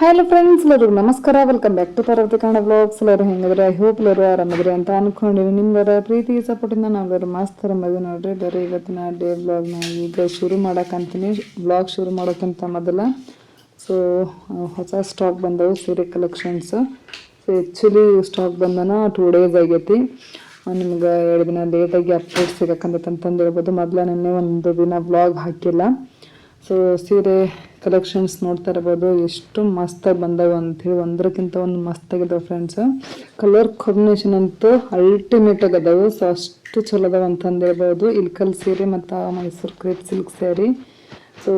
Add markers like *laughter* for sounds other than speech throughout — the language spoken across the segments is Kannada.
ಹಲೋ ಫ್ರೆಂಡ್ಸ್ ಎಲ್ಲರಿಗೂ ನಮಸ್ಕಾರ. Welcome back to Parvati Kannada blogs ಎಲ್ಲರೂ ಹೆಂಗದ್ರೆ ಐ ಹೋಪ್ ಎಲ್ಲರೂ ಆರಾಮದ್ರಿ ಅಂತ ಅನ್ಕೊಂಡಿವಿ ನಿಮ್ಗರ ಪ್ರೀತಿ ಸಪೋರ್ಟಿಂದ ನಾವೆಲ್ಲರೂ ಮಸ್ತ್ ಮದುವೆ ನೋಡ್ರಿ. ಬರೀ ಇವತ್ತಿನ ಡೇ ಬ್ಲಾಗ್ನ ಈಗ ಶುರು ಮಾಡೋಕ್ಕಂತೀನಿ ಬ್ಲಾಗ್ ಶುರು ಮಾಡೋಕ್ಕಿಂತ ಮೊದಲ. ಸೊ ಹೊಸ ಸ್ಟಾಕ್ ಬಂದವು, ಸೀರೆ ಕಲೆಕ್ಷನ್ಸ್ ಸೊ ಆ್ಯಕ್ಚುಲಿ ಸ್ಟಾಕ್ ಬಂದನ ಟೂ ಡೇಸ್ ಆಗೈತಿ. ನಿಮ್ಗೆ ಎರಡು ದಿನ ಲೇಟಾಗಿ ಅಪ್ಡೇಟ್ ಸಿಗಕ್ಕಂತಂದು ಹೇಳ್ಬೋದು ಮೊದಲ ನಿನ್ನೆ ಒಂದು ದಿನ ಬ್ಲಾಗ್ ಹಾಕಿಲ್ಲ. ಸೊ ಸೀರೆ ಕಲೆಕ್ಷನ್ಸ್ ನೋಡ್ತಾ ಇರ್ಬೋದು. ಎಷ್ಟು ಮಸ್ತಾಗಿ ಅಂತ ಅಂಥೇಳಿ ಒಂದಕ್ಕಿಂತ ಒಂದು ಮಸ್ತಾಗಿದಾವೆ ಫ್ರೆಂಡ್ಸ್ ಕಲರ್ ಕಾಂಬಿನೇಷನ್ ಅಂತೂ ಅಲ್ಟಿಮೇಟ್ ಆಗದವು ಸೊ ಅಷ್ಟು ಚಲೋ ಅದಾವ ಹೇಳ್ಬೋದು ಇಲ್ಕಲ್ ಸೀರೆ ಮತ್ತು Mysuru crepe silk saree so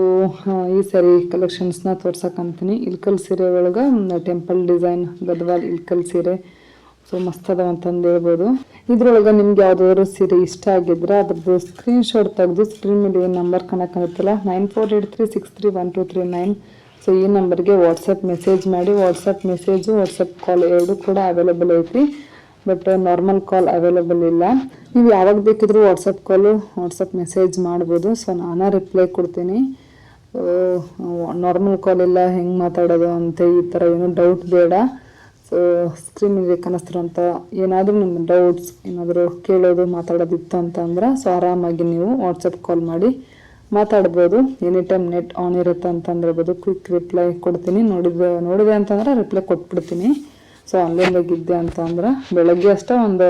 ಈ ಸ್ಯಾರಿ ಕಲೆಕ್ಷನ್ಸ್ನ ತೋರ್ಸಕ್ಕಂತೀನಿ ಇಲ್ಕಲ್ ಸೀರೆ ಒಳಗೆ ಟೆಂಪಲ್ ಡಿಸೈನ್ ಗದ್ವಾಲ್ ಇಲ್ಕಲ್ ಸೀರೆ. ಸೊ ಮಸ್ತ್ ಅದಾವ ಅಂತಂದು ಹೇಳ್ಬೋದು. ಇದ್ರೊಳಗೆ ನಿಮ್ಗೆ ಯಾವ್ದಾದ್ರು ಸೀರೆ ಇಷ್ಟ ಆಗಿದ್ರೆ ಅದ್ರದ್ದು ಸ್ಕ್ರೀನ್ ಶಾಟ್ ತೆಗೆದು ಸ್ಕ್ರೀನ್ ಮೇಲೆ ಏನು number ಕಾಣಕ್ಕಾಗುತ್ತಲ್ಲ nine four eight three six three one two three nine so ಈ ನಂಬರ್ಗೆ ವಾಟ್ಸಪ್ ಮೆಸೇಜ್ ಮಾಡಿ ವಾಟ್ಸಪ್ ಮೆಸೇಜು ವಾಟ್ಸಪ್ ಕಾಲ್ ಎರಡು ಕೂಡ ಅವೈಲೇಬಲ್ ಐತಿ ಬಟ್ ನಾರ್ಮಲ್ ಕಾಲ್ ಅವೈಲೇಬಲ್ ಇಲ್ಲ. ನೀವು ಯಾವಾಗ ಬೇಕಿದ್ರೂ ವಾಟ್ಸಪ್ ಕಾಲು ವಾಟ್ಸಪ್ ಮೆಸೇಜ್ ಮಾಡ್ಬೋದು. ಸೊ ನಾನೇ ರಿಪ್ಲೈ ಕೊಡ್ತೀನಿ. ನಾರ್ಮಲ್ ಕಾಲ್ ಎಲ್ಲ ಹೆಂಗೆ ಮಾತಾಡೋದು ಅಂತ ಈ ಥರ ಏನು ಡೌಟ್ ಬೇಡ. ಸೊ ಸ್ಕ್ರೀನಿಗೆ ಕಾಣಿಸ್ತಿರೋಂಥ ಏನಾದರೂ ನಿಮ್ಮ ಡೌಟ್ಸ್ ಏನಾದರೂ ಕೇಳೋದು, ಮಾತಾಡೋದಿತ್ತು ಅಂತ ಅಂದ್ರೆ ಸೊ ಆರಾಮಾಗಿ ನೀವು ವಾಟ್ಸಪ್ ಕಾಲ್ ಮಾಡಿ ಮಾತಾಡ್ಬೋದು. ಎನಿ ಟೈಮ್ ನೆಟ್ ಆನ್ ಇರುತ್ತೆ ಅಂತಂದಿರ್ಬೋದು ಕ್ವಿಕ್ ರಿಪ್ಲೈ ಕೊಡ್ತೀನಿ. ನೋಡಿದ ನೋಡಿದೆ ಅಂತಂದ್ರೆ ರಿಪ್ಲೈ ಕೊಟ್ಬಿಡ್ತೀನಿ. ಸೊ ಆನ್ಲೈನ್ದಾಗಿದ್ದೆ ಅಂತ ಅಂದ್ರೆ, ಬೆಳಗ್ಗೆ ಅಷ್ಟೇ ಒಂದು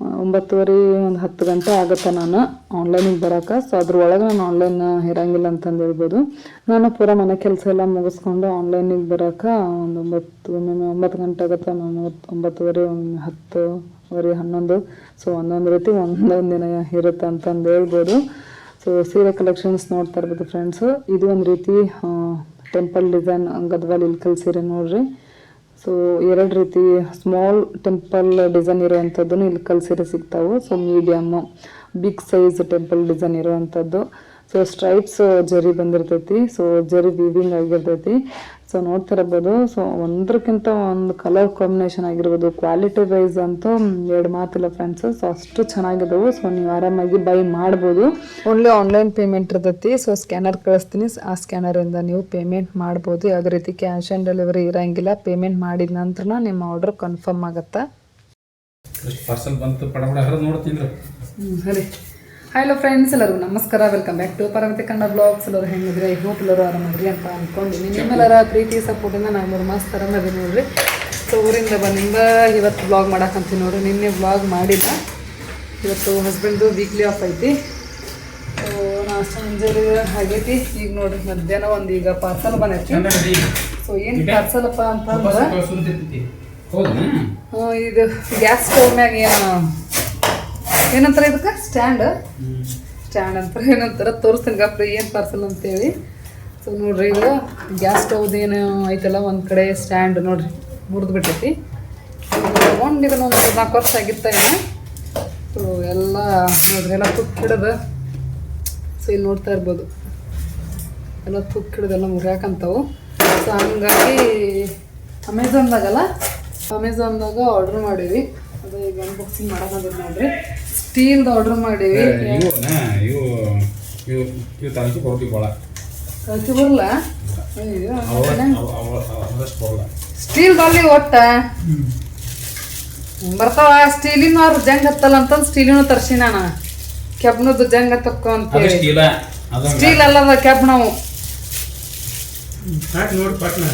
ಒಂಬತ್ತುವರೆ, ಒಂದು ಹತ್ತು ಗಂಟೆ ಆಗುತ್ತೆ ನಾನು ಆನ್ಲೈನಿಗೆ ಬರೋಕೆ. ಸೊ ಅದ್ರೊಳಗೆ ನಾನು ಆನ್ಲೈನ್ ಇರಂಗಿಲ್ಲ ಅಂತಂದು ಹೇಳ್ಬೋದು. ನಾನು ಪೂರ ಮನೆ ಕೆಲಸ ಎಲ್ಲ ಮುಗಿಸ್ಕೊಂಡು ಆನ್ಲೈನಿಗೆ ಬರೋಕೆ ಒಂದು ಒಂಬತ್ತು, ಒಮ್ಮೊಮ್ಮೆ ಒಂಬತ್ತು ಗಂಟೆ ಆಗುತ್ತೆ ನಾನು. ಒಂಬತ್ತು- ಒಂಬತ್ತುವರೆ, ಒಂದು ಹತ್ತುವರೆ, ಹನ್ನೊಂದು. ಸೊ ಒಂದೊಂದು ರೀತಿ ಒಂದೊಂದು ದಿನ ಇರುತ್ತೆ ಅಂತಂದು ಹೇಳ್ಬೋದು. ಸೊ ಸೀರೆ ಕಲೆಕ್ಷನ್ಸ್ ನೋಡ್ತಾ ಇರ್ಬೋದು ಫ್ರೆಂಡ್ಸು ಇದು ಒಂದು ರೀತಿ ಟೆಂಪಲ್ ಡಿಸೈನ್ ಗದ್ವಾಲ್ ಇಲ್ಕಲ್ ಸೀರೆ ನೋಡ್ರಿ. ಸೊ ಎರಡು ರೀತಿ ಸ್ಮಾಲ್ ಟೆಂಪಲ್ ಡಿಸೈನ್ ಇರುವಂಥದ್ದು ಇಲ್ಲಿ ಕಲ್ಸಿರೆ ಸಿಗ್ತಾವೆ. So medium big size temple design ಇರುವಂಥದ್ದು ಸೊ ಸ್ಟ್ರೈಪ್ಸ್ ಜರಿ ಬಂದಿರ್ತೈತಿ. ಸೊ ಜರಿ ವೀವಿಂಗ್ ಆಗಿರ್ತೈತಿ. ಸೊ ನೋಡ್ತಾ ಇರಬಹುದು ಸೊ ಒಂದ್ರಕ್ಕಿಂತ ಒಂದು ಕಲರ್ ಕಾಂಬಿನೇಷನ್ ಆಗಿರ್ಬೋದು ಕ್ವಾಲಿಟಿ ವೈಸ್ ಅಂತೂ ಎರಡು ಮಾತಿಲ್ಲ ಫ್ರೆಂಡ್ಸ್ ಸೊ ಅಷ್ಟು ಚೆನ್ನಾಗಿದ್ದವು ಸೊ ನೀವು ಆರಾಮಾಗಿ ಬೈ ಮಾಡ್ಬೋದು. ಓನ್ಲಿ ಆನ್ಲೈನ್ ಪೇಮೆಂಟ್ ಇರ್ತೈತಿ. ಸೊ ಸ್ಕ್ಯಾನರ್ ಕಳಿಸ್ತೀನಿ. ಆ ಸ್ಕ್ಯಾನರಿಂದ ನೀವು ಪೇಮೆಂಟ್ ಮಾಡ್ಬೋದು. ಯಾವುದೇ ರೀತಿ ಕ್ಯಾಶ್ ಆನ್ ಡೆಲಿವರಿ ಇರಂಗಿಲ್ಲ ಪೇಮೆಂಟ್ ಮಾಡಿದ ನಂತರ ನಿಮ್ಮ ಆರ್ಡರ್ ಕನ್ಫರ್ಮ್ ಆಗುತ್ತೆ? ಪಾರ್ಸಲ್ ಬಂತು ಪಡ ನೋಡ್ತೀನಿ. ಸರಿ. ಹಲೋ ಫ್ರೆಂಡ್ಸ್ ಎಲ್ಲರಿಗೂ ನಮಸ್ಕಾರ. Welcome back to Parvati Kannada blogs ಎಲ್ಲರೂ ಹೆಂಗಿದ್ರೆ ಐ ಹೋಪ್ ಎಲ್ಲರೂ ಆರಾಮದ್ರಿ ಅಂತ ಅಂದ್ಕೊಂಡು ನಿಮ್ಮೆಲ್ಲರ ಪ್ರೀತಿ ಸಪೋರ್ಟಿಂದ ನಾವು ಮೂರು ಮಸ್ತ್ ಆರಾಮದಿ ನೋಡ್ರಿ. ಸೊ ಊರಿಂದ ಬಂದಿಂದ ಇವತ್ತು ಬ್ಲಾಗ್ ಮಾಡಕ್ಕಂತೀನಿ ನೋಡ್ರಿ. ನಿನ್ನೆ ಬ್ಲಾಗ್ ಮಾಡಿಲ್ಲ. ಇವತ್ತು ಹಸ್ಬೆಂಡ್ದು ವೀಕ್ಲಿ ಆಫ್ ಐತಿ. ಸೊ ನಾ ಮುಂಜಾನೆ ಆಗೈತಿ. ಈಗ ನೋಡ್ರಿ ಮಧ್ಯಾಹ್ನ ಒಂದು ಈಗ ಪಾರ್ಸಲ್ ಬಂದೈತಿ ಸೊ ಏನು ಪಾರ್ಸಲಪ್ಪ ಅಂತಂದ್ರೆ ಇದು ಗ್ಯಾಸ್ ಸ್ಟವ್ ಮ್ಯಾಗ ಏನು ಏನಂತಾರೆ ಇದಕ್ಕೆ? ಸ್ಟ್ಯಾಂಡ್ ಸ್ಟ್ಯಾಂಡ್ ಅಂತ ಏನಂತಾರೆ? ತೋರಿಸ್ತೀನಿ ಗಪ್ರಿ, ಏನು ಪಾರ್ಸಲ್ ಅಂತೇಳಿ. ಸೊ ನೋಡ್ರಿ ಇದು ಗ್ಯಾಸ್ ಸ್ಟೌದೇನು ಏನು ಐತಲ್ಲ, ಒಂದು ಕಡೆ ಸ್ಟ್ಯಾಂಡ್ ನೋಡ್ರಿ, ಮುರಿದು ಬಿಟ್ಟೈತಿ. ತೊಗೊಂಡು ಇದನ್ನು ಒಂದು ನಾಲ್ಕು ವರ್ಷ ಆಗಿತ್ತ ಏನು ಸೊ ಎಲ್ಲ ನೋಡ್ರಿ, ಎಲ್ಲ ತುಕ್ಕು ಹಿಡಿದು. ಸೊ ಇಲ್ಲಿ ನೋಡ್ತಾ ಇರ್ಬೋದು. ಎಲ್ಲ ತುಕ್ಕು ಹಿಡಿದೆಲ್ಲ ಮುರಿಯಾಕಂತಾವು. ಸೊ ಹಂಗಾಗಿ ಅಮೆಝಾನ್ದಾಗಲ್ಲ ಅಮೆಝಾನ್ದಾಗ ಆರ್ಡ್ರ್ ಮಾಡೀವಿ ಅದು ಈಗ ಅನ್ಬಾಕ್ಸಿಂಗ್ ಮಾಡಕ್ಕೆ ನೋಡ್ರಿ. ಸ್ಟೀಲ್ದು ಆರ್ಡ್ರ್ ಮಾಡೀವಿ. ಇವು ಇವು ಇವು ಇವು ತಾಲೂಕು ಕೊಡ್ತೀವಿ ಭಾಳ ಕಳ್ಸಿ ಬರಲ್ಲ ಅಯ್ಯೋ ಅವಷ್ಟು ಬರಲ್ಲ ಸ್ಟೀಲ್ ಅಲ್ಲಿ ಒಟ್ಟ? ಬರ್ತಾವ ಸ್ಟೀಲಿನ ಅವ್ರು ಜಂಗ್ ಹತ್ತಲ್ಲ ಅಂತಂದು ಸ್ಟೀಲಿನ ತರ್ಸಿ ನಾನು ಕೆಬ್ಬನದ್ದು ಜಂಗ್ ಹತ್ತಕ್ಕೋ ಅಂತೇಳಿ ಸ್ಟೀಲ್ ಅಲ್ಲದ ಕೆಬ್ ನಾವು. ನೋಡಿ ಪಟ್ನ.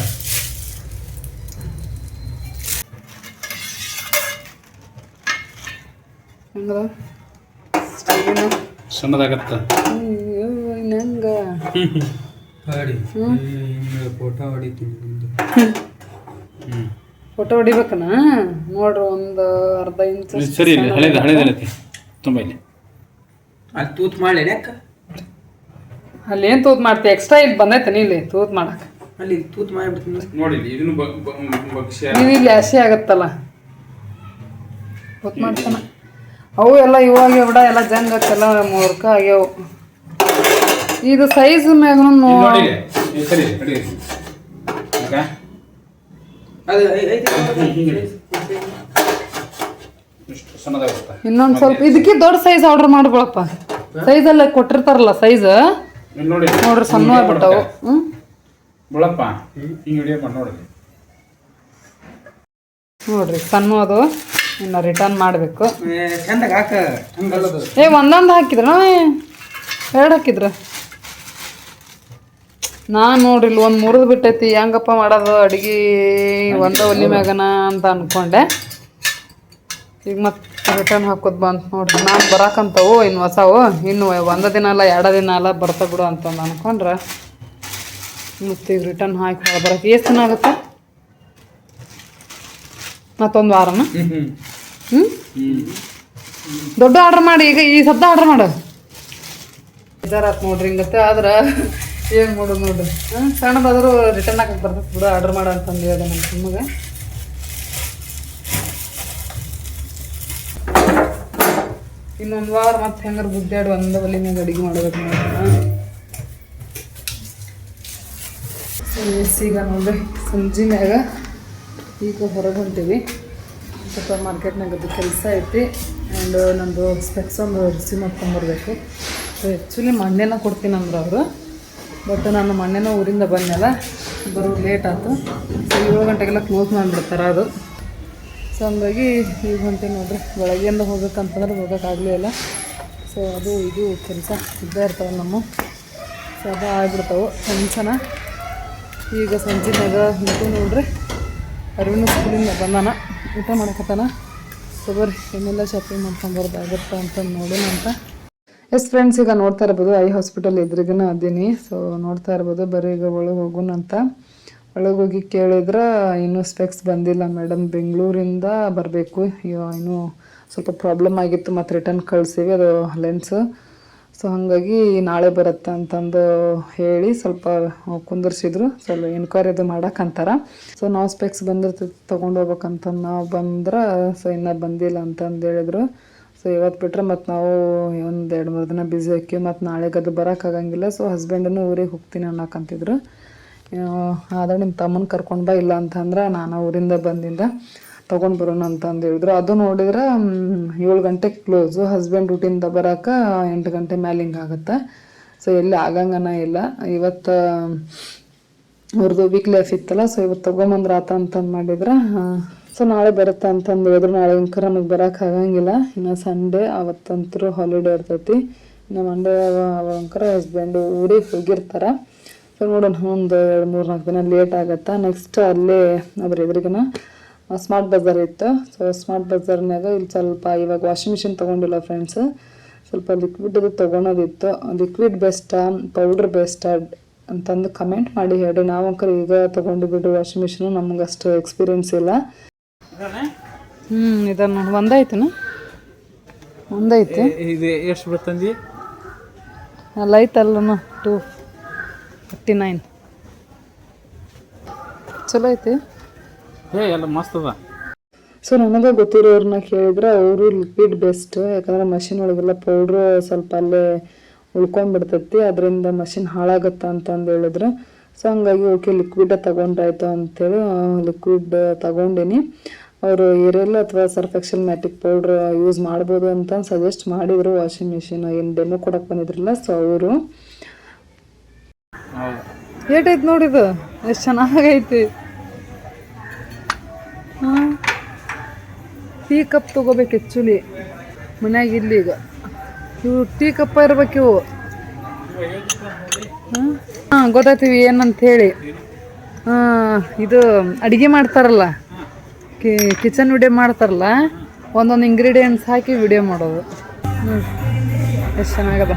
ಸ್ಟೀಲಿನ ಸಣ್ಣದಾಗತ್ತ. ಫೋಟೋ ಹೊಡಿತೀನಿ ಫೋಟೋ ಹೊಡಿಬೇಕನ? ನೋಡ್ರಿ ಒಂದು ಅರ್ಧ ಇಂಚ್ ಸರಿ ಇಲ್ಲ ಹಳೇದು ಹಳೇದಲ್ಲೈತಿ ತುಂಬ ಇಲ್ಲಿ. ಅಲ್ಲಿ ತೂತ್ ಮಾಡಿ ಯಾಕ? ಅಲ್ಲಿ ಏನು ತೂತ್ ಮಾಡ್ತಿ? ಎಕ್ಸ್ಟ್ರಾ ಇಲ್ಲಿ ಬಂದೈತೆ ಇಲ್ಲಿ ತೂತ್ ಮಾಡಕ್ಕೆ? ಅಲ್ಲಿ ತೂತ್ ಮಾಡಿಬಿಡ್ತೀನಿ. ನೋಡಿ ಇದನ್ನು ಬಗ್ಸ್ಯ ಇದು ಇಲ್ಲಿ ಹಸಿ ಆಗತ್ತಲ್ಲ. ತೂತ್ ಮಾಡ್ತಾನ ಅವು ಎಲ್ಲ ಇವಾಗ ಬಿಡ ಎಲ್ಲ ಜಂಗ್ ಎಲ್ಲ ಮೂರ್ಕ ಆಗ್ಯಾವು ಇದು ಸೈಜ್ ಮ್ಯಾಗ ಇನ್ನೊಂದ್ ಸ್ವಲ್ಪ ಇದಕ್ಕೆ ದೊಡ್ಡ ಸೈಜ್ ಆರ್ಡರ್ ಮಾಡ್ಕೊಳಪ್ಪ ಸೈಜ್ ಎಲ್ಲ ಕೊಟ್ಟಿರ್ತಾರಲ್ಲ ಸೈಜ್ ಇಲ್ಲಿ ನೋಡಿ ನೋಡ್ರಿ ಸಣ್ಣ ಆಗ್ಬಿಟ್ಟವು ನೋಡ್ರಿ ಸಣ್ಣ ಅದು ಇನ್ನು ರಿಟರ್ನ್ ಮಾಡಬೇಕು. ಏ, ಚಂದಾಗ ಹಾಕ. ಹಂಗಲ್ಲದು ಏ ಒಂದೊಂದು ಹಾಕಿದ್ರ ಎರಡು ಹಾಕಿದ್ರ? ನಾನು ನೋಡ್ರಿ ಒಂದು ಮುರಿದು ಬಿಟ್ಟೈತಿ. ಹೆಂಗಪ್ಪ ಮಾಡೋದು ಅಡ್ಗೆ ಒಂದೇ ಒಲಿ ಮ್ಯಾಗನ ಅಂತ ಅನ್ಕೊಂಡೆ. ಈಗ ಮತ್ತೆ ರಿಟರ್ನ್ ಹಾಕೋದು ಬಂತು ನೋಡ್ರಿ. ನಾನು ಬರಾಕಂತವು ಇನ್ನು ಹೊಸವು. ಇನ್ನು ಒಂದು ದಿನ ಅಲ್ಲ ಎರಡು ದಿನ ಅಲ್ಲ ಬರ್ತಾ ಬಿಡು ಅಂತಂದು ಅಂದ್ಕೊಂಡ್ರೆ ಮತ್ತೆ ಈಗ ರಿಟರ್ನ್ ಹಾಕಿ ಬರೋಕೆ ಎಷ್ಟು ದಿನ ಆಗುತ್ತೆ? ಮತ್ತೊಂದು ವಾರನ? ಹ್ಞೂ ದೊಡ್ಡ ಆರ್ಡರ್ ಮಾಡಿ, ಈಗ ಈ ಸದ್ದ ಆರ್ಡರ್ ಮಾಡು. ನೋಡ್ರಿ ಹಿಂಗತ್ತೆ, ಆದ್ರೆ ಏನು ಮಾಡೋದು ನೋಡ್ರಿ. ಹಾಂ ಸಣ್ಣದಾದ್ರೂ ರಿಟರ್ನ್ ಹಾಕಕ್ ಬರ್ತದೆ ಬಿಡು ಆರ್ಡರ್ ಮಾಡ ಅಂತಂದು ಹೇಳಿದೆ ನನ್ನ ನಿಮಗೆ. ಇನ್ನೊಂದು ವಾರ ಮತ್ತೆ ಹೆಂಗಾರು ಗುದ್ದಾಡಿ ಒಂದು ಬಲ್ಲಿ ಮ್ಯಾಗ ಅಡುಗೆ ಮಾಡ್ಬೇಕು ನೋಡ್ರಿ. ಈಗ ನೋಡ್ರಿ, ಸಂಜೆ ಮ್ಯಾಗ ಈಗ ಹೊರಗೆ ಹೊಂಟೀವಿ. ಸ್ವಲ್ಪ ಮಾರ್ಕೆಟ್ನಾಗ ಅದು ಕೆಲಸ ಐತಿ. ಆ್ಯಂಡ್ ನಂದು ಸ್ಪೆಕ್ಸ್ ಒಂದು ರಿಸೀವ್ ಮಾಡ್ಕೊಂಬರ್ಬೇಕು ಸೊ ಆ್ಯಕ್ಚುಲಿ ಮಣ್ಣೆನ ಕೊಡ್ತೀನಿ ಅಂದ್ರೆ ಅವರು. ಬಟ್ ನಾನು ಮಣ್ಣೆನ ಊರಿಂದ ಬಂದೆಲ್ಲ ಬರೋ ಲೇಟ್ ಆಯ್ತು ಸೊ ಏಳು ಗಂಟೆಗೆಲ್ಲ ಕ್ಲೋಸ್ ಮಾಡಿಬಿಡ್ತಾರೆ ಅದು. ಸೊ ಹಂಗಾಗಿ ಈ ಗಂಟೆ ನೋಡ್ರಿ, ಬೆಳಗ್ಗೆಯಿಂದ ಹೋಗ್ಬೇಕಂತಂದ್ರೆ ಹೋಗೋಕ್ಕಾಗಲೇ ಇಲ್ಲ. ಸೊ ಅದು ಇದು ಕೆಲಸ ಇದ್ದೇ ಇರ್ತಾವೆ ನಮ್ಮ. ಸೊ ಅದು ಆಗ್ಬಿಡ್ತಾವೆ. ಟೆನ್ಷನ ಈಗ ಸಂಜೆನಾಗ ಇದು ನೋಡ್ರಿ. ಅರವಿಂದ ಸ್ಕೂಲಿಂದ ಬಂದಾನ. ಊಟ ಮಾಡಕತ್ತಾನ ಸೊ ಬರ್ರಿ ಏನೆಲ್ಲ ಶಾಪಿಂಗ್ ಮಾಡ್ಕೊಂಬರ್ದಾಗತ್ತ ಅಂತ ನೋಡೋಣ ಅಂತ. ಎಸ್ ಫ್ರೆಂಡ್ಸ್ ಈಗ ನೋಡ್ತಾ ಇರ್ಬೋದು, ಐ ಹಾಸ್ಪಿಟಲ್ ಎದುರಿಗೂ ಅದೀನಿ. ಸೊ ನೋಡ್ತಾ ಇರ್ಬೋದು, ಬರೀ ಈಗ ಒಳಗೆ ಹೋಗೋಣ ಅಂತ. ಒಳಗೆ ಹೋಗಿ ಕೇಳಿದ್ರೆ ಇನ್ನೂ ಸ್ಪೆಕ್ಸ್ ಬಂದಿಲ್ಲ ಮೇಡಮ್ ಬೆಂಗಳೂರಿಂದ ಬರಬೇಕು. ಇನ್ನೂ ಸ್ವಲ್ಪ ಪ್ರಾಬ್ಲಮ್ ಆಗಿತ್ತು ಮತ್ತು ರಿಟರ್ನ್ ಕಳಿಸಿವಿ ಅದು ಲೆನ್ಸ್ ಸೊ ಹಾಗಾಗಿ ನಾಳೆ ಬರುತ್ತೆ ಅಂತಂದು ಹೇಳಿ ಸ್ವಲ್ಪ ಕುಂದರ್ಸಿದ್ರು. ಸ್ವಲ್ಪ ಎನ್ಕ್ವೈರಿ ಅದು ಮಾಡೋಕ್ಕಂತಾರ ಸೊ ನಾವು ಸ್ಪೆಕ್ಸ್ ಬಂದಿರ್ತೈತಿ ತೊಗೊಂಡು ಹೋಗ್ಬೇಕಂತ ನಾವು ಬಂದ್ರೆ ಸೊ ಇನ್ನೂ ಬಂದಿಲ್ಲ ಅಂತಂದು ಹೇಳಿದ್ರು. ಸೊ ಇವತ್ತು ಬಿಟ್ಟರೆ ಮತ್ತು ನಾವು ಒಂದು ಎರಡು ಮೂರು ದಿನ ಬ್ಯುಸಿ ಹಾಕಿ ಮತ್ತು ನಾಳೆಗೆ ಅದು ಬರೋಕ್ಕಾಗಂಗಿಲ್ಲ ಸೊ ಹಸ್ಬೆಂಡನ್ನು ಊರಿಗೆ ಹೋಗ್ತೀನಿ ಅನ್ನೋಕ್ಕಂತಿದ್ರು ಆದ್ರೆ ನಿಮ್ಮ ತಮ್ಮನ ಕರ್ಕೊಂಡು ಬಾ ಇಲ್ಲ ಅಂತಂದ್ರೆ ನಾನು ಊರಿಂದ ಬಂದಿಂದ ತೊಗೊಂಡು ಬರೋಣ ಅಂತಂದು ಹೇಳಿದ್ರು. ಅದು ನೋಡಿದ್ರೆ ಏಳು ಗಂಟೆಗೆ ಕ್ಲೋಸು ಹಸ್ಬೆಂಡ್ ಡ್ಯೂಟಿಯಿಂದ ಬರೋಕೆ ಎಂಟು ಗಂಟೆ ಮೇಲೆ ಹಿಂಗೆ ಆಗುತ್ತೆ. ಸೊ ಎಲ್ಲಿ ಆಗಂಗನ ಇಲ್ಲ. ಇವತ್ತು ಅವ್ರದ್ದು ವೀಕ್ಲಿ ಲೈಫ್ ಇತ್ತಲ್ಲ ಸೊ ಇವತ್ತು ತೊಗೊಂಬಂದ್ರೆ ಆತ ಅಂತಂದು ಮಾಡಿದ್ರೆ ಸೊ ನಾಳೆ ಬರುತ್ತೆ ಅಂತಂದು ಹೇಳಿದ್ರು. ನಾಳೆ ಇಂಕರ್ ನಮಗೆ ಬರೋಕೆ ಆಗಂಗಿಲ್ಲ. ಇನ್ನು ಸಂಡೇ ಅವತ್ತಂತರೂ ಹಾಲಿಡೇ ಇರ್ತೈತಿ. ಇನ್ನು ಮಂಡೇ ಅವಂಕರ ಹಸ್ಬೆಂಡು ಊರಿ ಹೋಗಿರ್ತಾರೆ. ಸೊ ನೋಡೋಣ. ಒಂದು ಎರಡು ಮೂರು ನಾಲ್ಕು ದಿನ ಲೇಟ್ ಆಗುತ್ತಾ? ನೆಕ್ಸ್ಟ್ ಅಲ್ಲೇ, ಅದ್ರ ಎದುರಿಗನ ಸ್ಮಾರ್ಟ್ ಬಜಾರ್ ಇತ್ತು. ಸೊ ಸ್ಮಾರ್ಟ್ ಬಜಾರ್ನಾಗ ಇಲ್ಲಿ ಸ್ವಲ್ಪ ಇವಾಗ ವಾಷಿಂಗ್ ಮಿಷಿನ್ ತೊಗೊಂಡಿಲ್ಲ ಫ್ರೆಂಡ್ಸ್ ಸ್ವಲ್ಪ ಲಿಕ್ವಿಡ್ ಅದು ತೊಗೊಳೋದಿತ್ತು ಲಿಕ್ವಿಡ್ ಬೆಸ್ಟಾ ಪೌಡ್ರ್ ಬೆಸ್ಟಾ ಅಂತಂದು ಕಮೆಂಟ್ ಮಾಡಿ ಹೇಳಿ. ನಾವು ಅಂಕರ್ ಈಗ ತೊಗೊಂಡು ಬಿಡ್ರಿ ವಾಷಿಂಗ್ ಮಿಷಿನ್ ನಮ್ಗೆ ಅಷ್ಟು ಎಕ್ಸ್ಪೀರಿಯನ್ಸ್ ಇಲ್ಲ. ಹ್ಞೂ ಇದನ್ನು ನೋಡಿ. ಒಂದೈತನ ಒಂದೈತಿ ಇದು ಎಷ್ಟು ಬರ್ತಂದಿ? ಅಲ್ಲ ಐತಲ್ಲನು ಟು ಫಿಫ್ಟಿ ನೈನ್ ಚಲೋ ಐತಿ. ಏ ಎಲ್ಲ ಮಸ್ತ್ ಅದ. ಸೊ ನನಗೆ ಗೊತ್ತಿರೋರ್ನ ಕೇಳಿದ್ರೆ ಅವರು ಲಿಕ್ವಿಡ್ ಬೆಸ್ಟ್ ಯಾಕಂದ್ರೆ ಮಷಿನ್ ಒಳಗೆಲ್ಲ ಪೌಡ್ರ್ ಸ್ವಲ್ಪ ಅಲ್ಲೇ ಉಳ್ಕೊಂಡ್ಬಿಡ್ತೈತಿ ಅದರಿಂದ ಮಷಿನ್ ಹಾಳಾಗತ್ತ ಅಂತಂದು ಹೇಳಿದ್ರು. ಸೊ ಹಂಗಾಗಿ ಓಕೆ ಲಿಕ್ವಿಡ ತಗೊಂಡ್ರಾಯ್ತು ಅಂತೇಳಿ ಲಿಕ್ವಿಡ್ ತಗೊಂಡಿನಿ. ಅವರು ಏರಿಯಲ್ ಅಥವಾ Surf Excel Matic powder use ಮಾಡ್ಬೋದು ಅಂತ ಸಜೆಸ್ಟ್ ಮಾಡಿದರು ವಾಷಿಂಗ್ ಮಿಷಿನ್ ಏನು ಡೆಮೋ ಕೊಡಕ್ಕೆ ಬಂದಿದ್ರಲ್ಲ ಸೊ ಅವರು. ಏಟೈತೆ ನೋಡಿ ನೋಡಿದು ಎಷ್ಟು ಚೆನ್ನಾಗೈತಿ. ಟೀ ಕಪ್ ತೊಗೋಬೇಕು ಆ್ಯಕ್ಚುಲಿ ಮನ್ಯಾಗ ಇಲ್ಲಿ ಈಗ. ಇವು ಟೀ ಕಪ್ಪ ಇರ್ಬೇಕು ಇವು. ಹಾಂ ಗೊತ್ತಾಯ್ತೀವಿ ಏನಂತ ಹೇಳಿ ಇದು ಅಡುಗೆ ಮಾಡ್ತಾರಲ್ಲ. ಕಿಚನ್ ವಿಡಿಯೋ ಮಾಡ್ತಾರಲ್ಲ, ಒಂದೊಂದು ಇಂಗ್ರೀಡಿಯೆಂಟ್ಸ್ ಹಾಕಿ ವಿಡಿಯೋ ಮಾಡೋದು. ಹ್ಞೂ ಎಷ್ಟು ಚೆನ್ನಾಗದ.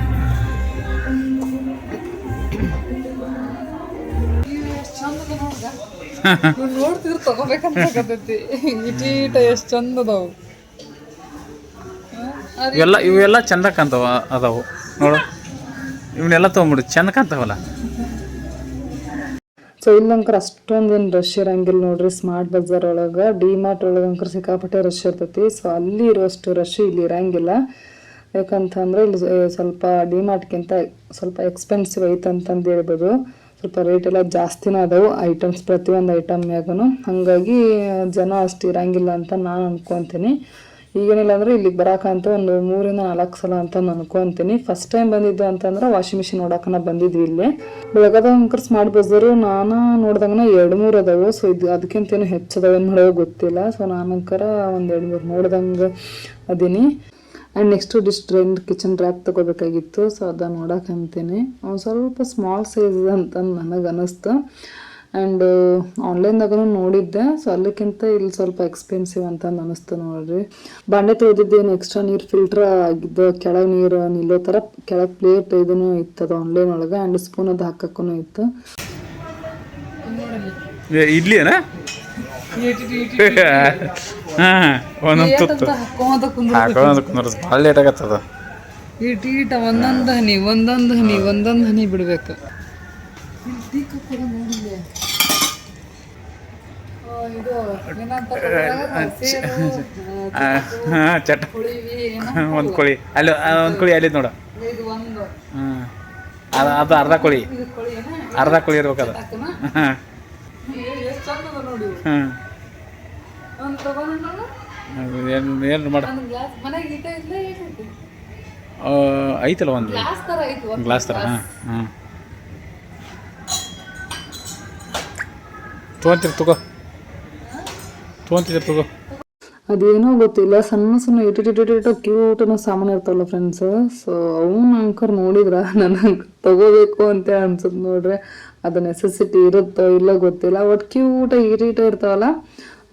ನೋಡ್ತಿದ್ರು ತಗೋಬೇಕಂತ ಇಟೀಟ ಎಷ್ಟು ಚಂದ ಅದಾವು. ಇವೆಲ್ಲ ಇವೆಲ್ಲ ಚಂದ ಕಾಣ್ತಾವ ಅದಾವು. ನೋಡು. ಇವನ್ನೆಲ್ಲ ತೊಗೊಂಬಿಡು. ಚಂದ ಕಾಂತವಲ್ಲ ಸೊ ಇಲ್ಲಂಕರ್ ಅಷ್ಟೊಂದೇನು ರಶ್ ಇರಂಗಿಲ್ಲ ನೋಡ್ರಿ ಸ್ಮಾರ್ಟ್ ಬಜಾರ್ ಒಳಗೆ. ಡಿ ಮಾರ್ಟ್ ಒಳಗೆ ಅಂಕರ್ ಸಿಕ್ಕಾಪಟ್ಟೆ ರಶ್ ಇರ್ತೈತಿ. ಸೊ ಅಲ್ಲಿ ಇರುವಷ್ಟು ರಶ್ ಇಲ್ಲಿ ಇರಂಗಿಲ್ಲ. ಯಾಕಂತಂದ್ರೆ ಇಲ್ಲಿ ಸ್ವಲ್ಪ ಡಿ ಮಾರ್ಟ್ಗಿಂತ ಸ್ವಲ್ಪ ಎಕ್ಸ್ಪೆನ್ಸಿವ್ ಐತೆ ಅಂತಂದು ಹೇಳ್ಬೋದು. ಸ್ವಲ್ಪ ರೇಟ್ ಎಲ್ಲ ಜಾಸ್ತಿನೇ ಅದಾವು ಐಟಮ್ಸ್ ಪ್ರತಿಯೊಂದು ಐಟಮ್ ಮ್ಯಾಗನು. ಹಾಗಾಗಿ ಜನ ಅಷ್ಟು ಇರಂಗಿಲ್ಲ ಅಂತ ನಾನು ಅಂದ್ಕೊತೀನಿ ಈಗೇನಿಲ್ಲ ಅಂದ್ರೆ ಇಲ್ಲಿಗೆ ಬರೋಕ್ಕಂತ ಒಂದು ಮೂರಿಂದ ನಾಲ್ಕು ಸಲ ಅಂತ ನಾನು ಅನ್ಕೊತೀನಿ. ಫಸ್ಟ್ ಟೈಮ್ ಬಂದಿದ್ದು ಅಂತಂದ್ರೆ ವಾಷಿಂಗ್ ಮಿಷಿನ್ ನೋಡಕನ ಬಂದಿದ್ವಿ ಇಲ್ಲಿ. ಬೆಳಗದ ಅಂಕರ್ ಸ್ಮಾರ್ಟ್ ಬಜಾರು ನಾನು ನೋಡ್ದಂಗನ ಎರಡು ಮೂರು ಅದಾವು. ಸೊ ಇದು ಅದಕ್ಕಿಂತ ಏನು ಏನು ಮಾಡೋದು ಗೊತ್ತಿಲ್ಲ. ಸೊ ನಾನಂಕರ ಒಂದು ಎರಡು ಮೂರು ನೋಡ್ದಂಗೆ ಅದೀನಿ. And next dish trend kitchen wrap ತೊಗೋಬೇಕಾಗಿತ್ತು. So ಅದನ್ನು ಅಂತೀನಿ. ಒಂದು ಸ್ವಲ್ಪ ಸ್ಮಾಲ್ ಸೈಜ್ ಅಂತ ನನಗೆ ಅನ್ನಿಸ್ತು ಆ್ಯಂಡ್ ಆನ್ಲೈನ್ದಾಗೂ ನೋಡಿದ್ದೆ. ಸೊ ಅಲ್ಲಿಕ್ಕಿಂತ ಇಲ್ಲಿ ಸ್ವಲ್ಪ ಎಕ್ಸ್ಪೆನ್ಸಿವ್ ಅಂತ ಅನ್ನಿಸ್ತು ನೋಡ್ರಿ. ಬಾಂಡೆ ತೊಳೆದಿದ್ದೇನು ಎಕ್ಸ್ಟ್ರಾ ನೀರು ಫಿಲ್ಟರ್ ಆಗಿದ್ದು ಕೆಳಗೆ ನೀರು ನಿಲ್ಲೋ ಥರ ಕೆಳಗೆ ಪ್ಲೇಟ್ ಇದೂ ಇತ್ತು. ಅದು ಆನ್ಲೈನ್ ಒಳಗೆ ಆ್ಯಂಡ್ ಸ್ಪೂನ್ ಅದು ಹಾಕಕ್ಕೂ ಇತ್ತು. ಇಡ್ಲಿ ಏನ *laughs* ಹಾಂ ಒಂದೊಂದು ತುತ್ತು. ಕುಂದ್ರಸ್ ಭಾಳ ಲೇಟ್ ಆಗತ್ತದ. ಈಟ್ ಈಟ ಒಂದೊಂದು ಹನಿ ಒಂದೊಂದು ಹನಿ ಒಂದೊಂದು ಹನಿ ಬಿಡ್ಬೇಕು. ಹಾಂ ಚಟ. ಒಂದು ಕೋಳಿ. ಅಲ್ಲಿ ಒಂದು ಕೋಳಿ ಅಲ್ಲಿ ನೋಡು. ಹ್ಞೂ ಅದು ಅದು ಅರ್ಧ ಕೋಳಿ. ಅರ್ಧ ಕೋಳಿ ಇರ್ಬೇಕದ. ಹಾಂ. ಹಾಂ. ಏನು ಏನು ಮಾಡ ಐತಲ್ಲ ಒಂದು? ಗ್ಲಾಸ್ ಥರ ಹಾಂ ಹಾಂ. ತೊಗೊಂತೀರಿ ತಗೋ. ತೊಗೊಂತಿದ್ದೀರಿ ತಗೋ. ಅದೇನೋ ಗೊತ್ತಿಲ್ಲ ಸಣ್ಣ ಸಣ್ಣ ಕ್ಯೂಟ್ ಅನ್ನೋ ಸಾಮಾನು ಇರ್ತಾವಲ್ಲ ಫ್ರೆಂಡ್ಸ್ ಸೊ ಅವನ್ನ ಅಂಕರ್ ನೋಡಿದ್ರ? *laughs* ನನಗೆ ತಗೋಬೇಕು ಅಂತ ಅನ್ಸುತ್ತೆ ನೋಡ್ರೆ ಅದು ನೆಸೆಸಿಟಿ ಇರುತ್ತೋ ಇಲ್ಲ ಗೊತ್ತಿಲ್ಲ ಒಟ್ಟು ಕ್ಯೂಟಾಗಿ ಇರಿಟ ಇರ್ತಾವಲ್ಲ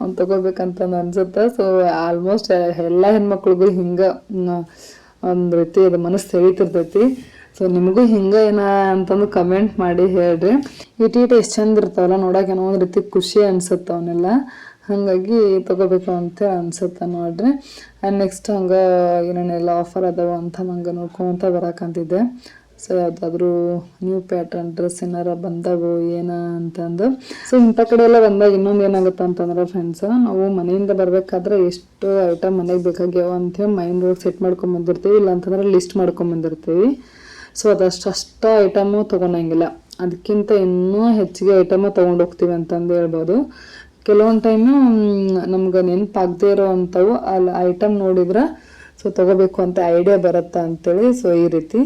ಅವ್ನು ತಗೋಬೇಕಂತ ಅನ್ಸುತ್ತೆ. ಸೊ ಆಲ್ಮೋಸ್ಟ್ ಎಲ್ಲ ಹೆಣ್ಮಕ್ಳಿಗೂ ಹಿಂಗೆ ಒಂದು ರೀತಿ ಅದು ಮನಸ್ಸು ತೆಗಿತಿರ್ತೈತಿ ಸೊ ನಿಮಗೂ ಹಿಂಗೆ ಏನ ಅಂತಂದು ಕಮೆಂಟ್ ಮಾಡಿ ಹೇಳ್ರಿ. ಇಟ್ ಇಟ್ ಎಷ್ಟು ಚಂದ ಇರ್ತಾವಲ್ಲ, ನೋಡೋಕೆ ಏನೋ ಒಂದು ರೀತಿ ಖುಷಿ ಅನ್ಸುತ್ತೆ ಅವನ್ನೆಲ್ಲ ಹಾಗಾಗಿ ತಗೋಬೇಕು ಅಂತ ಅನ್ಸುತ್ತೆ ನೋಡ್ರಿ. ಆ್ಯಂಡ್ ನೆಕ್ಸ್ಟ್ ಹಂಗೆ ಏನೇನೆಲ್ಲ ಆಫರ್ ಅದಾವ ಅಂತ ನಂಗೆ ನೋಡ್ಕೊಂತ ಬರಾಕಂತಿದ್ದೆ ಸೊ ಯಾವುದಾದ್ರೂ ನ್ಯೂ ಪ್ಯಾಟರ್ನ್ ಡ್ರೆಸ್ ಏನಾರ ಬಂದಾಗ ಏನ ಅಂತಂದು. ಸೊ ಇಂಥ ಕಡೆ ಎಲ್ಲ ಬಂದಾಗ ಇನ್ನೊಂದು ಏನಾಗುತ್ತೆ ಅಂತಂದ್ರೆ ಫ್ರೆಂಡ್ಸ್ ನಾವು ಮನೆಯಿಂದ ಬರಬೇಕಾದ್ರೆ ಎಷ್ಟು ಐಟಮ್ ಮನೆಗೆ ಬೇಕಾಗ್ಯಾವ ಅಂತೇಳಿ ಮೈಂಡ್ ಒಳಗೆ ಸೆಟ್ ಮಾಡ್ಕೊಂಡ್ ಬಂದಿರ್ತೀವಿ. ಇಲ್ಲ ಅಂತಂದ್ರೆ ಲಿಸ್ಟ್ ಮಾಡ್ಕೊಂಡ್ ಬಂದಿರ್ತೀವಿ. ಸೊ ಅದಷ್ಟು ಅಷ್ಟ ಐಟಮು ತೊಗೊಳಂಗಿಲ್ಲ ಅದಕ್ಕಿಂತ ಇನ್ನೂ ಹೆಚ್ಚಿಗೆ ಐಟಮ ತೊಗೊಂಡು ಹೋಗ್ತೀವಿ ಅಂತಂದು ಹೇಳ್ಬೋದು. ಕೆಲವೊಂದು ಟೈಮು ನಮ್ಗೆ ನೆನಪಾಗದೇ ಇರೋ ಅಂಥವು ಅಲ್ಲಿ ಐಟಮ್ ನೋಡಿದ್ರೆ ಸೊ ತಗೋಬೇಕು ಅಂತ ಐಡಿಯಾ ಬರುತ್ತಾ ಅಂತೇಳಿ ಸೊ ಈ ರೀತಿ.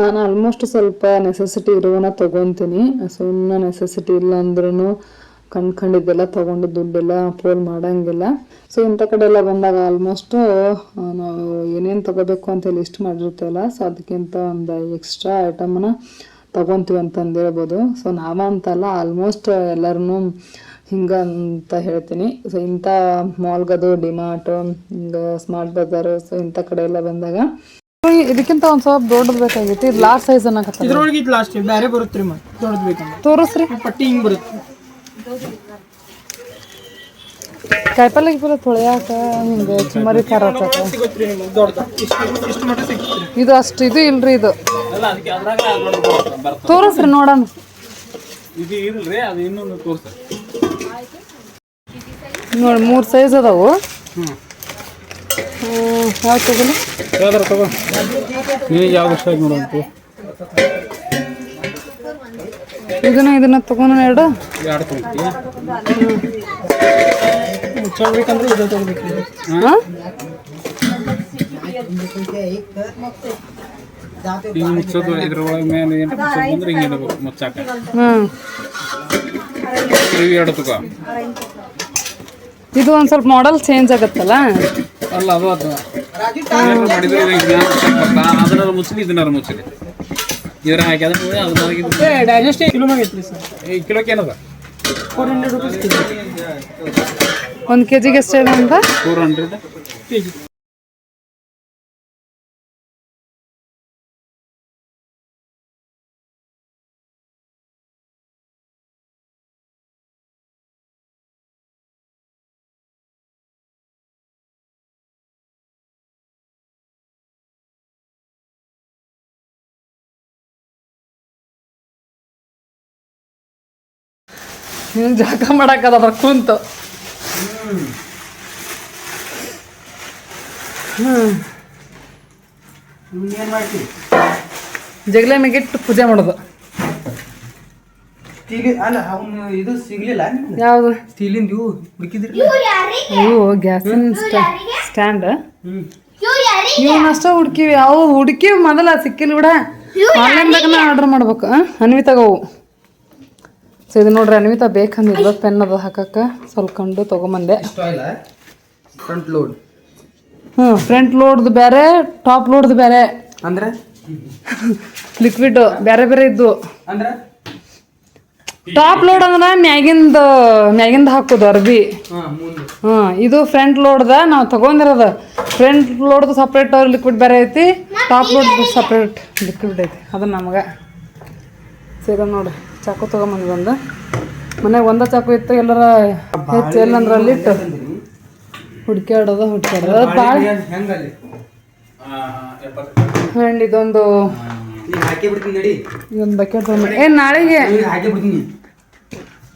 ನಾನು ಆಲ್ಮೋಸ್ಟ್ ಸ್ವಲ್ಪ ನೆಸೆಸಿಟಿ ಇರುವನ ತೊಗೊತೀನಿ. ಸೊ ಇನ್ನೂ ನೆಸೆಸಿಟಿ ಇಲ್ಲ ಅಂದ್ರೂ ಕಂಡ್ಕೊಂಡಿದ್ದೆಲ್ಲ ತೊಗೊಂಡು ದುಡ್ಡೆಲ್ಲ ಪೋಲ್ ಮಾಡಂಗಿಲ್ಲ. ಸೊ ಇಂಥ ಕಡೆ ಎಲ್ಲ ಬಂದಾಗ ಆಲ್ಮೋಸ್ಟ್ ನಾವು ಏನೇನು ತೊಗೋಬೇಕು ಅಂತ ಲಿಸ್ಟ್ ಮಾಡಿರ್ತೇವಲ್ಲ ಸೊ ಅದಕ್ಕಿಂತ ಒಂದು ಎಕ್ಸ್ಟ್ರಾ ಐಟಮನ್ನ ತೊಗೊತೀವಿ ಅಂತಂದು ಹೇಳ್ಬೋದು ಸೊ ನಾವಂತಲ್ಲ ಆಲ್ಮೋಸ್ಟ್ ಎಲ್ಲರೂ ಹಿಂಗೆ ಅಂತ ಹೇಳ್ತೀನಿ. ಸೊ ಇಂಥ ಮಾಲ್ಗದು ಡಿಮಾರ್ಟ್ ಹಿಂಗೆ ಸ್ಮಾರ್ಟ್ ಬಜಾರ್ ಸೊ ಇಂಥ ಕಡೆ ಎಲ್ಲ ಬಂದಾಗ ಇದಕ್ಕಿಂತ ಒಂದು ಸ್ವಲ್ಪ ದೊಡ್ಡದು ಬೇಕಾಗಿತ್ತು. ಇದು ಲಾಸ್ಟ್ ಸೈಜ್ ಅನ್ನಕತ್ತ ಇದ್ರೊಳಗೆ ಇದು ಲಾಸ್ಟ್ ಬೇರೆ ಬರುತ್ತೆ ರೀ ಮತ್ತೆ. ದೊಡ್ಡದು ಬೇಕಂದ್ರೆ. ತೋರಿಸ್ರಿ. ಪಟ್ಟಿ ಹಿಂಗೆ ಬರುತ್ತೆ. ಕಾಯಿಪಲ್ಲೆ ಗಿಪಲ್ಲೆ ತೊಳೆಯಾಕ ಹಿಂಗೆ ಚುಮ್ಮರಿ ಖಾರ ಹಚ್ಚಕ ಸಿಗುತ್ತೆ ರೀ ನಿಮಗೆ ದೊಡ್ಡದು. ಇಷ್ಟು ಇಷ್ಟು ಮಟ್ಟ ಸಿಗುತ್ತೆ ಇದು ಅಷ್ಟು ಇದು ಇಲ್ರಿ ಇದು. ಅಲ್ಲ ಅದಕ್ಕೆ ಅದ್ರಾಗ ಬರ್ತದೆ. ತೋರಿಸ್ರಿ ನೋಡೋಣ. ಇದು ಇಲ್ರಿ ಅದು ಇನ್ನೊಂದು ತೋರಿಸ್ತಾರೆ ನೋಡಿ ಮೂರು ಸೈಜ್ ಅದಾವು. ಹ್ಞೂ ಯಾವ್ದು ತಗೊಳ್ಳಿ? ಯಾವ್ದಾರ ತಗೋ. ನಿನಗೆ ಯಾವ ಇಷ್ಟ ನೋಡಂತ ಇದನ್ನ ಇದನ್ನ ತಗೊಂಡು ಎರಡು ಎರಡು ತೊಗೊಳ್ತಿ ಚಲೋ ಬೇಕಂದ್ರೆ ಇದು ತೊಗೋಬೇಕು. ರೀ ಹಾಂ? ಈಗ ಮುಚ್ಚೋದು ಇದ್ರೊಳಗೆ ಮೇಲೆ ಏನು ಮುಚ್ಚೋದು ಬಂದ್ರೆ ಹಿಂಗೆ ಇಡಬೇಕು ಮುಚ್ಚಾಕ ಹ್ಞೂ ಇವು ಎರಡು ತಗೋ. ಇದು ಒಂದು ಸ್ವಲ್ಪ ಮಾಡೆಲ್ ಚೇಂಜ್ ಆಗತ್ತಲ್ಲ? ಅಲ್ಲ ಅದು ಅದು. ಏನಾದ್ರು ಮಾಡಿದ್ರೆ ಇದು ಜ್ಞಾನ ಬರ್ತಾ ಅದನ್ನಾರು ಮುಚ್ಚಲಿ ಇದನ್ನಾರು ಮುಚ್ಚಲಿ ಇದ್ರ ಹಾಕಿ ಅದನ್ನ ಅದನ್ನ ಡೈಜೆಸ್ಟ್ ಕಿಲೋ ಮ್ಯಾಗ ಐತ್ರಿ ಸರ್. ಈ ಕಿಲೋಕ್ಕೆ ಏನದ? ಫೋರ್ ಹಂಡ್ರೆಡ್ ರುಪೀಸ್ ಕೆ ಒಂದು ಕೆ ಜಿಗೆ ಎಷ್ಟು ಇದೆ ಅಂತ? ಫೋರ್ ಹಂಡ್ರೆಡ್ ಕೆ ಜಿ ಜಾಗ ಮಾಡಕ್ಕದ ಅದ್ರ ಕುಂತು. ಜಗಲೆ ಮೇಗಿಟ್ಟು ಪೂಜೆ ಮಾಡೋದು. ಸ್ಟೀಲಿ ಅಲ್ಲ ಅವನು ಇದು ಸಿಗ್ಲಿಲ್ಲ ಯಾವುದು? ಸ್ಟೀಲಿಂದ ಇವು ಹುಡುಕಿದ್ರಿ ಇವು ಗ್ಯಾಸಿನ ಸ್ಟ್ಯಾಂಡ್ ಅಷ್ಟ ಹುಡ್ಕಿವಿ ಅವು ಹುಡುಕಿವಿ ಮೊದಲ ಸಿಕ್ಕಿಲ್ಲ ಬಿಡ. ಆನ್ಲೈನ್ದಾಗ ಆರ್ಡರ್ ಮಾಡ್ಬೇಕು ಅನ್ವಿ ಅನ್ವಿತಾಗವು. ಸೊ ಇದು ನೋಡ್ರಿ ಅನ್ವಿತ ಬೇಕಂದಿಲ್ಲ ಪೆನ್ ಅದು ಹಾಕಕ್ಕೆ. ಸ್ವಲ್ಕೊಂಡು ತಗೊಂಬಂದೆ. ಫ್ರಂಟ್ ಲೋಡ್ ಹ್ಞೂ ಫ್ರಂಟ್ ಲೋಡ್ದು ಬೇರೆ ಟಾಪ್ ಲೋಡ್ದು ಬೇರೆ ಅಂದ್ರೆ? ಲಿಕ್ವಿಡ್ ಬೇರೆ ಬೇರೆ ಇದ್ದು. ಅಂದ್ರೆ? ಟಾಪ್ ಲೋಡ್ ಅಂದ್ರೆ ಮ್ಯಾಗಿಂದ ಮ್ಯಾಗಿಂದ ಹಾಕೋದು ಅರ್ಬಿ. ಹಾ ಇದು ಫ್ರಂಟ್ ಲೋಡ್ದ ನಾವು ತಗೊಂಡಿರೋದ. ಫ್ರಂಟ್ ಲೋಡ್ದು ಸಪ್ರೇಟ್ ಲಿಕ್ವಿಡ್ ಬೇರೆ ಐತಿ ಟಾಪ್ ಲೋಡ್ದು ಸಪ್ರೇಟ್ ಲಿಕ್ವಿಡ್ ಐತಿ. ಅದು ನಮ್ಗೆ. ಸೇರ ನೋಡಿ ಚಾಕು ತೊಗೊಂಬಂದು ಒಂದು. ಮನೆಗೆ ಒಂದ ಚಾಕು ಇತ್ತು ಎಲ್ಲರ ಹೆಚ್ಚು ಎಲ್ಲಂದ್ರೆ ಅಲ್ಲಿಟ್ಟು ಹುಡ್ಕ್ಯಾಡೋದು ಹುಡ್ಕ್ಯಾಡೋದು ಅದು ಭಾಳ ಇದೊಂದು ಇದೊಂದು ಬಕೆಟ್ ತೊಗೊಂಡು ಏ ನಾಳೆಗೆ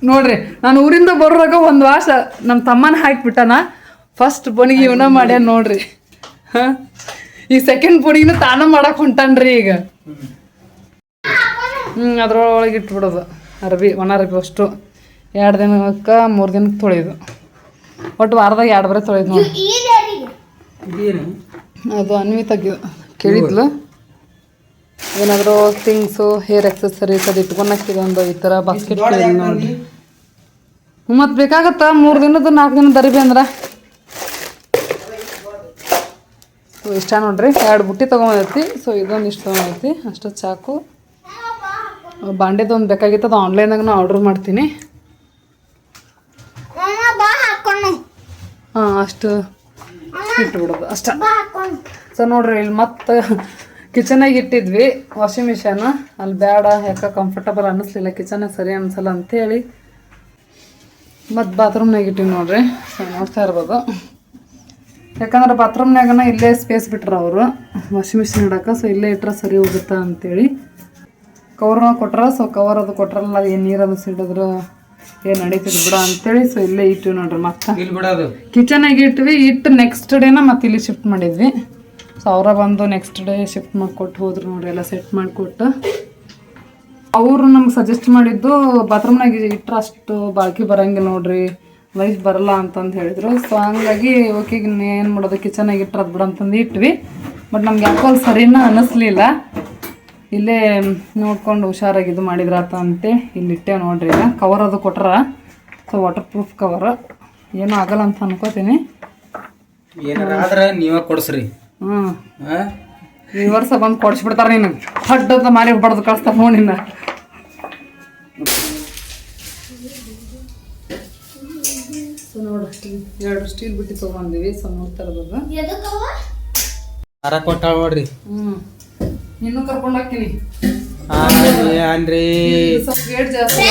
ನೋಡ್ರಿ ನಾನು ಊರಿಂದ ಬರೋರಾಗ ಒಂದು ವಾಸ ನಮ್ಮ ತಮ್ಮನ ಹಾಕಿಬಿಟ್ಟನ. ಫಸ್ಟ್ ಬಣಿಗೆ ಇವನ ಮಾಡ್ಯಾನ ನೋಡ್ರಿ. ಹಾ? ಈ ಸೆಕೆಂಡ್ ಬಣಿಗಿನ ತಾನ ಮಾಡಕ್ ಹೊಂಟಾನ್ರಿ ಈಗ. ಅದ್ರೊಳಗೆ ಇಟ್ಬಿಡೋದು. ಅರಬಿ ಒಣ ಅರಬಿ ಅಷ್ಟು. ಎರಡು ದಿನಕ್ಕೆ ಮೂರು ದಿನಕ್ಕೆ ತೊಳೆಯೋದು. ಒಟ್ಟು ವಾರದಾಗ ಎರಡು ಬರೀ ತೊಳೆಯೋದು ನೋಡಿ. ಅದು ಅದು ತೆಗ್ಯೋದು ಕೇಳಿದ್ಲು? ಏನಾದರೂ ಥಿಂಗ್ಸು ಹೇರ್ ಎಕ್ಸಸರೀಸ್ ಅದು ಇಟ್ಕೊಳಕ್ಕೆ ಒಂದು ಈ ಥರ ಬಾಸ್ಕೆಟ್ ನೋಡಿ. ಮತ್ತು ಬೇಕಾಗತ್ತ? ಮೂರು ದಿನದ ನಾಲ್ಕು ದಿನದ ಅರಿಬಿ ಅಂದ್ರೆ? ಸೊ ಇಷ್ಟ ನೋಡ್ರಿ. ಎರಡು ಬುಟ್ಟಿ ತೊಗೊಂಡೈತಿ ಸೊ ಇದೊಂದು ಇಷ್ಟ ತೊಗೊಂಡೈತಿ ಅಷ್ಟು ಚಾಕು ಬಾಂಡೆದು ಒಂದು ಬೇಕಾಗಿತ್ತು ಅದು ಆನ್ಲೈನಾಗ ನಾ ಆರ್ಡ್ರ್ ಮಾಡ್ತೀನಿ. ಹಾಂ ಅಷ್ಟು ಇಟ್ಬಿಡೋದು ಅಷ್ಟ. ಸೊ ನೋಡ್ರಿ ಇಲ್ಲಿ ಮತ್ತೆ ಕಿಚನಾಗ ಇಟ್ಟಿದ್ವಿ ವಾಷಿಂಗ್ ಮಿಷನ್ ಅಲ್ಲಿ ಬೇಡ ಯಾಕೆ ಕಂಫರ್ಟಬಲ್ ಅನ್ನಿಸ್ಲಿಲ್ಲ ಕಿಚನಾಗ ಸರಿ ಅನ್ಸಲ್ಲ ಅಂತೇಳಿ. ಮತ್ತು ಬಾತ್ರೂಮ್ನಾಗ ಇಟ್ಟಿವಿ ನೋಡ್ರಿ ಸೊ ನೋಡ್ತಾ ಇರ್ಬೋದು. ಯಾಕಂದ್ರೆ ಬಾತ್ರೂಮ್ನಾಗನ ಇಲ್ಲೇ ಸ್ಪೇಸ್ ಬಿಟ್ರ ಅವರು ವಾಷಿಂಗ್ ಮಿಷಿನ್ ಇಡೋಕೆ ಸೊ ಇಲ್ಲೇ ಇಟ್ರೆ ಸರಿ ಹೋಗುತ್ತಾ ಅಂತೇಳಿ. ಕವರ್ನ ಕೊಟ್ರ ಸೊ ಕವರ್ ಅದು ಕೊಟ್ರಲ್ಲ ಏನು ನೀರದು ಸಿಡಿದ್ರು ಏನು ನಡೀತದೆ ಬಿಡ ಅಂತೇಳಿ ಸೊ ಇಲ್ಲೇ ಇಟ್ಟಿವಿ ನೋಡ್ರಿ ಮತ್ತೆ. ಕಿಚನಾಗ ಇಟ್ವಿ ಇಟ್ಟು ನೆಕ್ಸ್ಟ್ ಡೇನ ಮತ್ತೆ ಇಲ್ಲಿ ಶಿಫ್ಟ್ ಮಾಡಿದ್ವಿ. ಸೊ ಅವರ ಬಂದು ನೆಕ್ಸ್ಟ್ ಡೇ ಶಿಫ್ಟ್ ಮಾಡಿಕೊಟ್ಟು ಹೋದ್ರು ನೋಡ್ರಿ ಎಲ್ಲ ಸೆಟ್ ಮಾಡಿಕೊಟ್ಟು ಅವರು ನಮ್ಗೆ ಸಜೆಸ್ಟ್ ಮಾಡಿದ್ದು ಬಾತ್ರೂಮ್ನಾಗ ಇಟ್ರೆ ಅಷ್ಟು ಬಾಳ್ಕೆ ಬರೋಂಗಿಲ್ಲ ನೋಡ್ರಿ ಲೈಫ್ ಬರಲ್ಲ ಅಂತಂದು ಹೇಳಿದ್ರು. ಸೊ ಹಂಗಾಗಿ ಓಕೆ ಏನು ಮಾಡೋದು ಕಿಚನಾಗಿ ಇಟ್ಟರೆ ಅದು ಬಿಡ ಅಂತಂದು ಇಟ್ವಿ. ಬಟ್ ನಮ್ಗೆ ಯಾಕೋ ಸರಿನ ಅನ್ನಿಸ್ಲಿಲ್ಲ ಇಲ್ಲೇ ನೋಡ್ಕೊಂಡು ಹುಷಾರಾಗಿ ಇದು ಮಾಡಿದ್ರಾತ ಅಂತೆ. ಇಲ್ಲಿ ಇಟ್ಟೆ ನೋಡ್ರಿ ಈಗ. ಕವರ್ ಅದು ಕೊಟ್ರ? ಸೊ ವಾಟರ್ ಪ್ರೂಫ್ ಕವರ್ ಏನೂ ಆಗಲ್ಲ ಅಂತ ಅನ್ಕೋತೀನಿ. ಏನಾದ್ರೆ ನೀವೇ ಕೊಡಿಸ್ರಿ. ಹ್ಞೂ ವರ್ಷ ಬಂದು ಕೊಡಿಸ್ಬಿಡ್ತಾರೆ ನಿನಗೆ ಹಡ್ಡದ ಮಾರಿ ಬಡ್ದು ಕಳಿಸ್ತಾ ಫೋನಿಂದ ಸೊ ನೋಡ್ರಿ ಎರಡು ಸ್ಟೀಲ್ ಬಿಟ್ಟು ತೊಗೊಂಡಿವಿ. ಸೊ ನೋಡ್ತಾರ ಹ್ಞೂ ಇನ್ನೂ ಕರ್ಕೊಂಡು ಹೋಗ್ತೀನಿ. ಅನ್ರಿ ಸ್ವಲ್ಪ ರೇಟ್ ಜಾಸ್ತಿ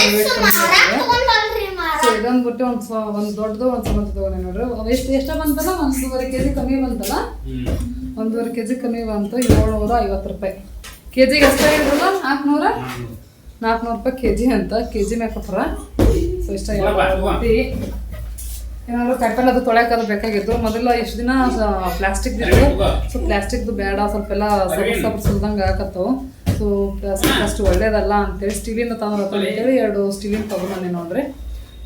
ಇದೊಂದು ಬಿಟ್ಟು ಒಂದು ಸ ಒಂದು ದೊಡ್ಡದು ಒಂದು ಸಣ್ಣ ತೊಗೊಂಡೆ ನೋಡ್ರಿ. ಎಷ್ಟು ಎಷ್ಟ ಬಂತಲ್ಲ? ಒಂದೂವರೆ ಕೆ ಜಿ ಕಮ್ಮಿ ಬಂತಲ್ಲ? ಒಂದೂವರೆ ಕೆ ಜಿ ಕಮ್ಮಿ ಬಂತು ಏಳ್ನೂರ ಐವತ್ತು ರೂಪಾಯಿ. ಕೆ ಜಿಗೆ ಎಷ್ಟು ಹೇಳಿದ್ರಲ್ಲ ನಾಲ್ಕುನೂರ? ನಾಲ್ಕುನೂರು ರೂಪಾಯಿ ಕೆ ಜಿ ಅಂತ ಕೆ ಜಿ ಮ್ಯಾಕ್ ಕೊಟ್ರ. ಸೊ ಇಷ್ಟ ಏನಾದ್ರು ಕಟ್ಟಲ್ ಅದು ತೊಳ್ಯಾಕದು ಬೇಕಾಗಿತ್ತು. ಮೊದಲ ಎಷ್ಟು ದಿನ ಪ್ಲಾಸ್ಟಿಕ್ ಇತ್ತು. ಸೊ ಪ್ಲಾಸ್ಟಿಕ್ದು ಬೇಡ ಸ್ವಲ್ಪ ಎಲ್ಲ ಸಬರ್ ಸಬರ್ ಸುಲ್ದಂಗೆ ಆಗತ್ತು? ಸೊ ಪ್ಲಾಸ್ಟಿಕ್ ಅಷ್ಟು ಒಳ್ಳೇದಲ್ಲ ಅಂತೇಳಿ ಸ್ಟೀಲಿಂದ ತಂದ್ರೆ ಅಂತೇಳಿ ಎರಡು ಸ್ಟೀಲಿನ ತೊಗೊಂಬಂದೆ ನೋಡ್ರಿ.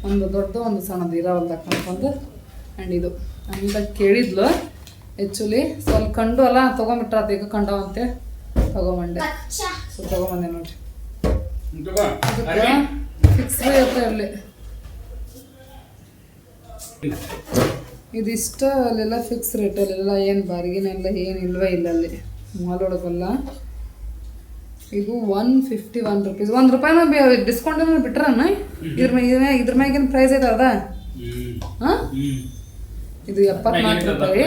ಒಂದು ದೊಡ್ಡದು ಒಂದು ಸಣ್ಣದು. ಒಂದು ಹಾಕೊಂಡ್ಕೊಂಡು ಆ್ಯಂಡ್ ಇದು. ಅಂತ ಕೇಳಿದ್ಲು. ಆ್ಯಕ್ಚುಲಿ ಸ್ವಲ್ಪ ಕಂಡು ಅಲ್ಲ ತೊಗೊಂಬಿಟ್ರ ಅದು ಈಗ ಕಂಡವಂತೆ ತೊಗೊಂಬಂಡೆ ಸೊ ತೊಗೊಂಬಂದೆ ನೋಡ್ರಿ. ಫಿಕ್ಸ್ ಇರುತ್ತೆ ಅಲ್ಲಿ. ಇದಿಷ್ಟ ಅಲ್ಲೆಲ್ಲ ಫಿಕ್ಸ್ ರೇಟ್ ಅಲ್ಲೆಲ್ಲ ಏನು ಬಾರ್ಗಿನ ಎಲ್ಲ ಏನು ಇಲ್ವೇ ಇಲ್ಲ ಅಲ್ಲಿ. ಮಾಲ್ ಒಳಗೆಲ್ಲ. ಇದು ಒನ್ ಫಿಫ್ಟಿ ಒನ್ ರುಪೀಸ್ ಒಂದು ರೂಪಾಯಿನ ಡಿಸ್ಕೌಂಟ್ ಏನಾದ್ರು ಬಿಟ್ರನ್ನ ಇದ್ರ ಮ್ಯಾಗ ಇದ್ರ ಮ್ಯಾಗಿನ ಪ್ರೈಸ್ ಐತೆ ಅದ ಹಾಂ? ಇದು ಎಪ್ಪತ್ನಾಲ್ಕು ರೂಪಾಯಿ.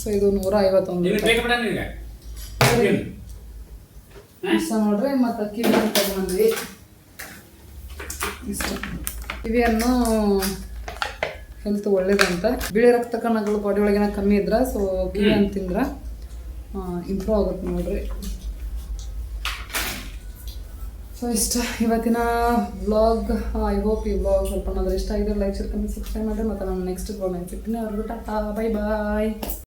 ಸೊ ಇದು ನೂರ ಐವತ್ತೊಂದು ಇಷ್ಟ ನೋಡ್ರಿ ಮತ್ತು ಕಿವಿ ತಗೊಂಡ್ವಿ ಇಷ್ಟ. ಹೆಲ್ತ್ ಒಳ್ಳೇದಂತ. ಬಿಳಿ ರಕ್ತ ಕಣಗಳು ಬಾಡಿ ಒಳಗೇನ ಕಮ್ಮಿ ಇದ್ರ ಸೊ ಗಿಳಿ ಅಂತ ತಿಂದ್ರ ಇಂಪ್ರೂವ್ ಆಗುತ್ತೆ ನೋಡ್ರಿ. ಸೊ ಇಷ್ಟ. ಇವತ್ತಿನ ಬ್ಲಾಗ್ ಐ ಹೋಪ್ ಈ ಬ್ಲಾಗ್ ಸ್ವಲ್ಪ ಏನಾದ್ರು ಇಷ್ಟ ಆಗಿದ್ರೆ ಲೈಕ್ ಶೇರ್ ಕಮ್ಮಿ ಸಬ್ಸ್ಕ್ರೈಬ್ ಮಾಡಿ ಮತ್ತೆ ನಾನು ನೆಕ್ಸ್ಟ್ ಬ್ಲಾಗ್ ಸಿಗ್ತೀನಿ ಅವ್ರಿಗೆ ಟಾಟಾ ಬೈ ಬಾಯ್